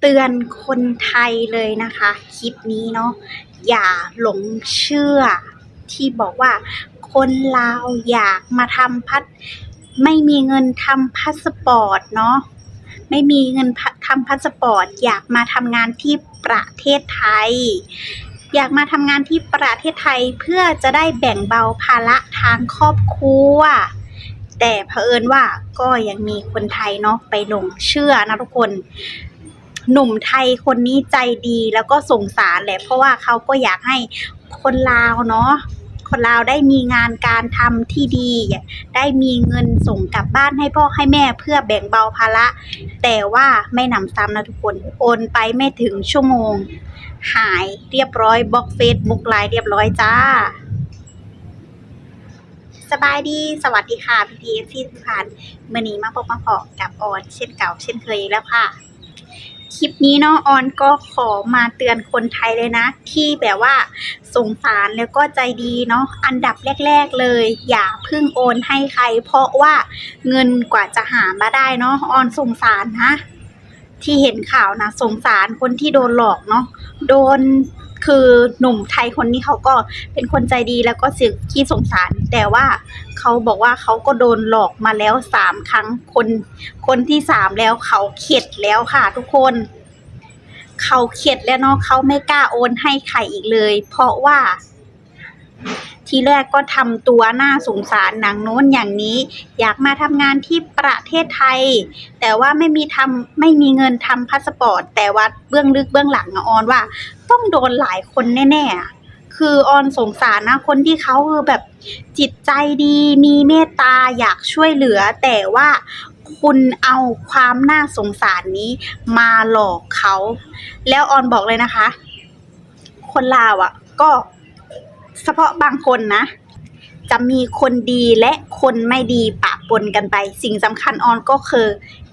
เตือนคนไทยเลยนะคะ คลิปนี้เนาะอย่าหลงเชื่อ ที่บอกว่า คนลาวอยากมาทำพัสไม่มีเงินทำพาสปอร์ตเนาะไม่มีเงินพะทำพาสปอร์ต อยากมาทำงานที่ประเทศไทย อยากมาทำงานที่ประเทศไทยเพื่อจะได้แบ่งเบาภาระทางครอบครัวแต่เผอิญว่าก็ยังมีคนไทยเนาะไปหลงเชื่อนะทุกคน หนุ่มไทยคนนี้ใจดีแล้วก็สงสารแหละ เพราะว่าเขาก็อยากให้คนลาวเนาะคนลาวได้มีงานการทำที่ดี ได้มีเงินส่งกลับบ้านให้พ่อให้แม่เพื่อแบ่งเบาภาระ แต่ว่าไม่หนำซ้ำนะทุกคน โอนไปไม่ถึงชั่วโมง หายเรียบร้อยบล็อกเฟซบุ๊กไลน์เรียบร้อยจ้า สบายดีสวัสดีค่ะพี่พีที่ทุกท่านเมื่อนี้มาพบมาพอกับออนเช่นเก่าเช่นเคยแล้วค่ะ คลิปนี้เนาะออนก็ขอมาเตือนคนไทยเลยนะ ที่แบบว่าสงสารแล้วก็ใจดีเนาะอันดับแรก ๆเลย อย่าพึ่งโอนให้ใคร เพราะว่าเงินกว่าจะหามาได้เนาะออนสงสารนะที่เห็นข่าวนะสงสารคนที่โดนหลอกเนาะโดน คือหนุ่มไทยคนนี้เขาก็เป็นคนใจดีแล้วก็เสียขี้สงสาร แต่ว่าเขาบอกว่าเขาก็โดนหลอกมาแล้วสามครั้งคนคนที่สามแล้วเขาเข็ดแล้วค่ะทุกคนเขาเข็ดแล้วเนาะเขาไม่กล้าโอนให้ใครอีกเลย เพราะว่า ทีแรกก็ทำตัวน่าสงสารหนังโน้นอย่างนี้ อยากมาทำงานที่ประเทศไทย แต่ว่าไม่มีทำไม่มีเงินทำพาสปอร์ต แต่ว่าเบื้องลึกเบื้องหลังอะออนว่า ต้องโดนหลายคนแน่ๆ คือออนสงสารนะ คนที่เขาคือแบบจิตใจดีมีเมตตาอยากช่วยเหลือ แต่ว่าคุณเอาความน่าสงสารนี้มาหลอกเขา แล้วออนบอกเลยนะคะ คนลาวอะ่ะ ก็เฉพาะบางคนนะ จะมีคนดีและคนไม่ดีปะ ปนกันไป สิ่งสำคัญออนก็คือ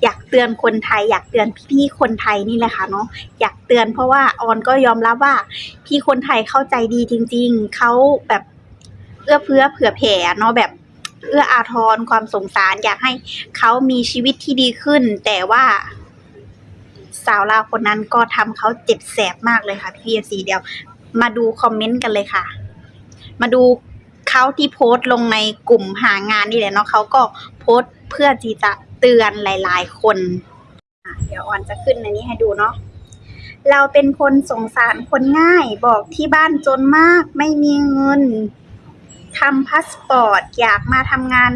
อยากเตือนคนไทย อยากเตือนพี่ๆคนไทยนี่แหละค่ะเนาะอยากเตือนเพราะว่าออนก็ยอมรับว่า พี่คนไทยเข้าใจดีจริง ๆเขาแบบเอื้อเฟื้อเผื่อแผ่เนาะแบบเอื้ออาทรความสงสาร อยากให้เขามีชีวิตที่ดีขึ้น แต่ว่า สาวลาวคนนั้นก็ทำเขาเจ็บแสบมากเลยค่ะพี่เอซีเดียว มาดูคอมเมนต์กันเลยค่ะ มาดู เขาที่โพสต์ลงในกลุ่มหางานนี่แหละเนาะเขาก็โพสต์เพื่อที่จะเตือนหลาย ๆ คนเดี๋ยวออนจะขึ้นในนี้ให้ดูเนาะเราเป็นคนสงสารคนง่ายบอกที่บ้านจนมากไม่มีเงินทำพาสปอร์ตอยากมาทำงาน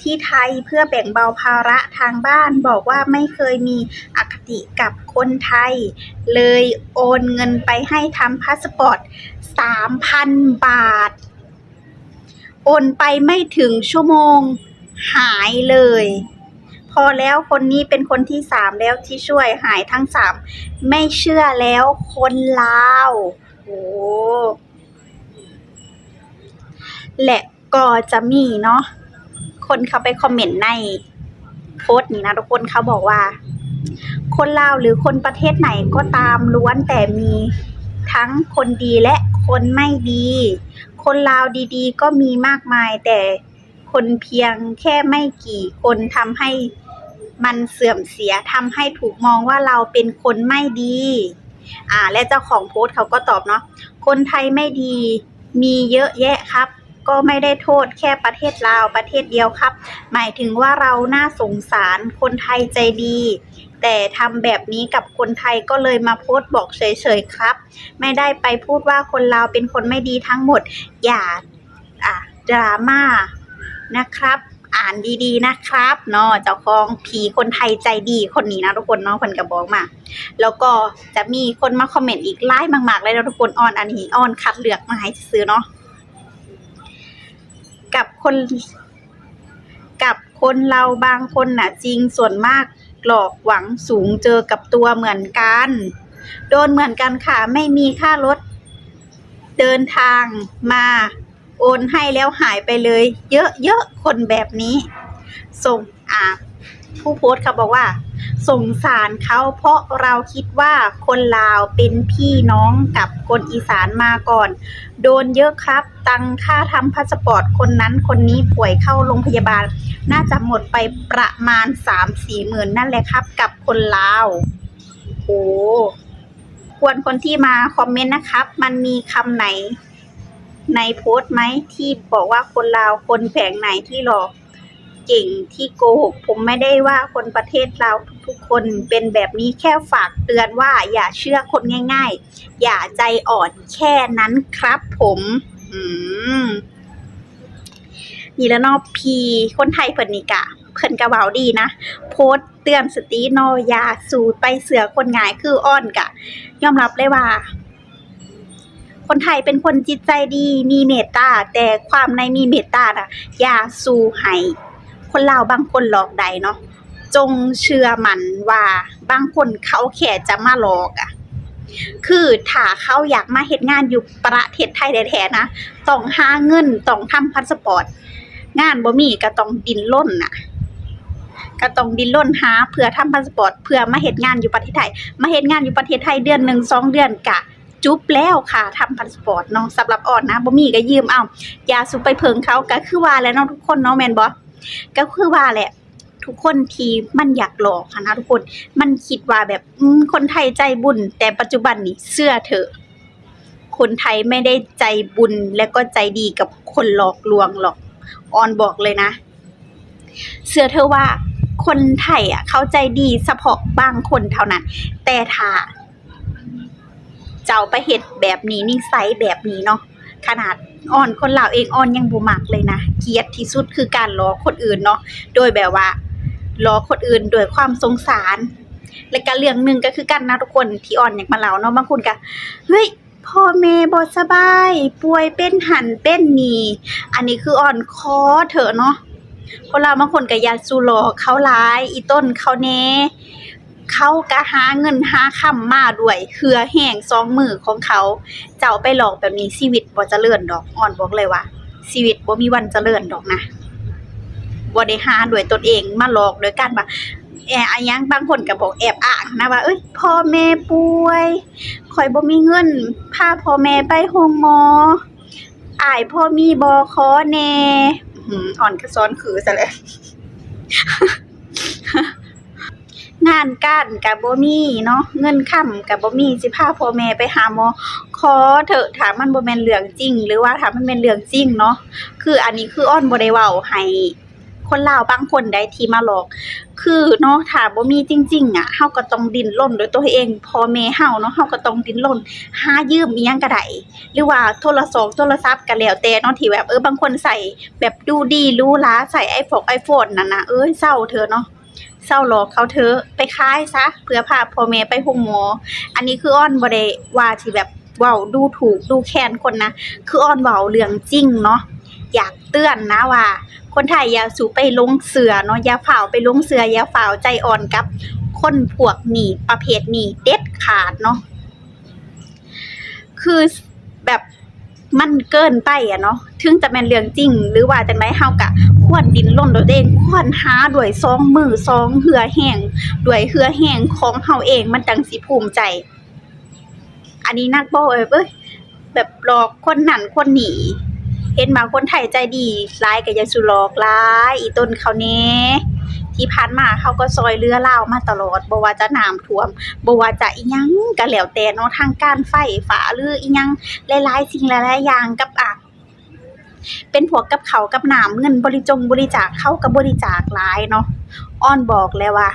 ที่ไทยเพื่อแบ่งเบาภาระทางบ้านบอกว่าไม่เคยมีอคติกับคนไทย เลยโอนเงินไปให้ทำพาสปอร์ตสามพันบาท โอนไปไม่ถึงชั่วโมงหายเลย พอแล้วคนนี้เป็นคนที่สามแล้วที่ช่วยหายทั้งสามไม่เชื่อแล้วคนลาวโอ้และก็จะมีเนาะคนเข้าไปคอมเมนต์ในโพสต์นี้นะทุกคนเขาบอกว่า คนลาวหรือคนประเทศไหนก็ตามล้วนแต่มีทั้งคนดีและคนไม่ดี คนลาวดีๆ ก็มีมากมาย แต่คนเพียงแค่ไม่กี่คนทำให้มันเสื่อมเสียทำให้ถูกมองว่าเราเป็นคนไม่ดี อ่า และเจ้าของโพสต์เขาก็ตอบเนาะคนไทยไม่ดีมีเยอะแยะครับ ก็ไม่ได้โทษแค่ประเทศลาวประเทศเดียวครับ หมายถึงว่าเราน่าสงสารคนไทยใจดี แต่ทำแบบนี้กับคนไทยก็เลยมาโพสต์บอกเฉยๆครับ ไม่ได้ไปพูดว่าคนลาวเป็นคนไม่ดีทั้งหมด อย่าอะดราม่านะครับ อ่านดีๆนะครับเนาะเจ้าของผีคนไทยใจดีคนนี้นะทุกคนเนาะคนกระบอกมา แล้วก็จะมีคนมาคอมเมนต์อีกไล่มากๆเลยนะทุกคนออนอันนี้ออนคัดเลือกมาให้ซื้อเนาะกับคนกับคนเราบางคนน่ะ จริงส่วนมาก หลอกหวังสูงเจอกับตัวเหมือนกัน โดนเหมือนกันค่ะ ไม่มีค่ารถ เดินทางมา โอนให้แล้วหายไปเลย เยอะๆคนแบบนี้ ส่งอ่า ผู้โพสต์เขาบอกว่า สงสารเขาเพราะเราคิดว่าคนลาวเป็นพี่น้องกับคนอีสานมาก่อน โดนเยอะครับ ตังค่าทำพาสปอร์ตคนนั้นคนนี้ป่วยเข้าโรงพยาบาล น่าจะหมดไปประมาณสามสี่หมื่นนั่นแหละครับ กับคนลาวโอ้ควรคนที่มาคอมเมนต์นะครับ มันมีคำไหน ในโพสต์ไหมที่บอกว่าคนลาวคนแผงไหนที่หลอก เก่งที่โกหกผมไม่ได้ว่าคนประเทศลาทุกคนเป็นแบบนี้แค่ฝากเตือนว่าอย่าเชื่อคนง่าย ๆ อย่าใจอ่อนแค่นั้นครับผมอืมนี่แล้วนอพีคนไทยเพิ่นนี่กะ เพิ่นกะเว้าดีนะ โพสเตือนสติเนอยาสู่ไปเสือคนง่ายคืออ้อนกะ ยอมรับเลยว่าคนไทยเป็นคนจิตใจดีมีเมตตาแต่ความในมีเมตตาน่ะอย่าสู่ให้ คนลาวบางคนหลอกใดเนาะจงเชื่อมันว่าบางคนเขาแค่จะมาหลอกอะคือถ้าเขาอยากมาเฮ็ดงานอยู่ประเทศไทยแท้ๆนะต้องหาเงินต้องทำพาสปอร์ต งานบ่มีก็ต้องดิ้นรนน่ะก็ต้องดิ้นรนหาเพื่อทำพาสปอร์ตเพื่อมาเฮ็ดงานอยู่ประเทศไทย มาเฮ็ดงานอยู่ประเทศไทยเดือนหนึ่งสองเดือนกะจุบแล้วค่ะทำพาสปอร์ตเนาะสำหรับอ่อนนะบ่มีก็ยืมเอายาสุไปเพิงเขาก็คือว่าแล้วเนาะทุกคนเนาะแมนบ่ ก็คือว่าแหละ ทุกคนที่มันอยากหลอกค่ะนะทุกคนมันคิดว่าแบบคนไทยใจบุญ แต่ปัจจุบันนี้เชื่อเถอะ คนไทยไม่ได้ใจบุญและก็ใจดีกับคนหลอกลวงหรอกออนบอกเลยนะเชื่อเธอว่าคนไทยอะ เขาใจดีเฉพาะบางคนเท่านั้น แต่ถ้าเจ้าไปเฮ็ดแบบนี้นิสัยแบบนี้เนาะ ขนาดอ่อนคนเหล่าเองอ่อนยังบ่มักเลยนะเกียดที่สุดคือการล้อคนอื่นเนาะโดยแบบว่าล้อคนอื่นด้วยความสงสาร และก็เรื่องหนึงก็คือกันนะทุกคนที่อ่อนอยากมาเล่าเนาะบางคนก็เฮ้ยพ่อแม่บ่สบาย ป่วยเป็นหันเป็นนี่อันนี้คืออ่อนคอเถอะเนาะคนลาบางคนก็ยาสู่หลอเขาหลาย อีต้นเขาแหน่ เขาก็หาเงินหาคำมาด้วยเหือแห้งสองมือของเขา เจ้าไปหลอกแบบนี้ชีวิตบ่เจริญดอกอ่อนบอกเลยว่าชีวิตบ่มีวันเจริญดอกนะบ่ได้หาด้วยตนเองมาหลอกโดยการว่าแอบอะหยังบางคนก็บอกแอบอ้างนะว่าเอ้ยพ่อแม่ป่วยข่อยบ่มีเงินพาพ่อแม่ไปโรงหมออายพ่อมีบ่ขอแน่อ่อนก็ซ้อนคือซะแล้ว งานการกับบ่มีเนาะเงินค่ำกับบ่มีสิพาพ่อแม่ไปหาหมอขอเถอะถามมันบ่แม่นเรื่องจริง หรือว่าถามมันเป็นเรื่องจริงเนาะคืออันนี้คืออ้อนบ่ได้เว้าให้คนลาวบางคนได้ที่มาหลอก คือเนาะถ้าบ่มีจริง ๆ อะเฮาก็ต้องดิ้นรนด้วยตัวเองพ่อแม่เฮาเนาะเฮาก็ต้องดิ้นรนหายืมอีหยังก็ได้หรือว่าโทรศัพท์โทรศัพท์ก็แล้วแต่เนาะที่แบบเออบางคนใส่แบบดูดีรูหราใส่ iPhone iPhone นั่นน่ะเอ้ยเศร้าเถอะเนาะ เศร้าหลอกเขาเถอะไปขายซะเพื่อพาพ่อแม่ไปโรงหมอ อันนี้คืออ้อนบ่ได้ว่าที่แบบเว้าดูถูกดูแคลนคนนะ คืออ้อนเว้าเรื่องจริงเนาะอยากเตือนนะว่า คนไทยอย่าสูไปลงเสือเนาะอย่าฝ่าไปลงเสืออย่าฝ่าใจอ่อนกับคนพวกหนีประเภทนี้เด็ดขาดเนาะคือแบบมันเกินไปอะเนาะ ถึงจะแม่นเรื่องจริง หรือว่าจังไดเฮาก็ ควรดิ้นรนด้วยตัวเองควรหาด้วยสองมือสองเหือแห้งด้วยเหือแห้งของเฮาเองมันจังสิภูมิใจ อันนี้นักบ่เอ้ยเอ้ยแบบหลอกคนนั่นคนหนีเห็นมาคนไทยใจดีหลายก็อย่าสุหลอกหลายอีต้นเขาแหน่ที่ผ่านมาเขาก็ซอยเรือเลามาตลอดบว่าจะน้ำท่วมบว่าจะอียังก็แล้วแต่เนาะทางการไฟฟ้าหรืออียังหลายๆสิ่งหลายๆอย่างกับอะ เป็นพวกกับเขากับหนามเงินบริจงบริจาคเขากับบริจาคหลายเนาะอ้อนบอกแล้วว่า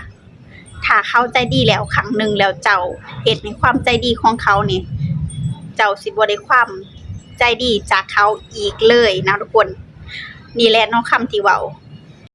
ถ้าเขาใจดีแล้วครั้งหนึ่งแล้วเจ้าเหตุในความใจดีของเขาเนี่ยเจ้าสิบ่ได้ความใจดีจากเขาอีกเลยนะทุกคน นี่แหละเนาะคำที่ว่า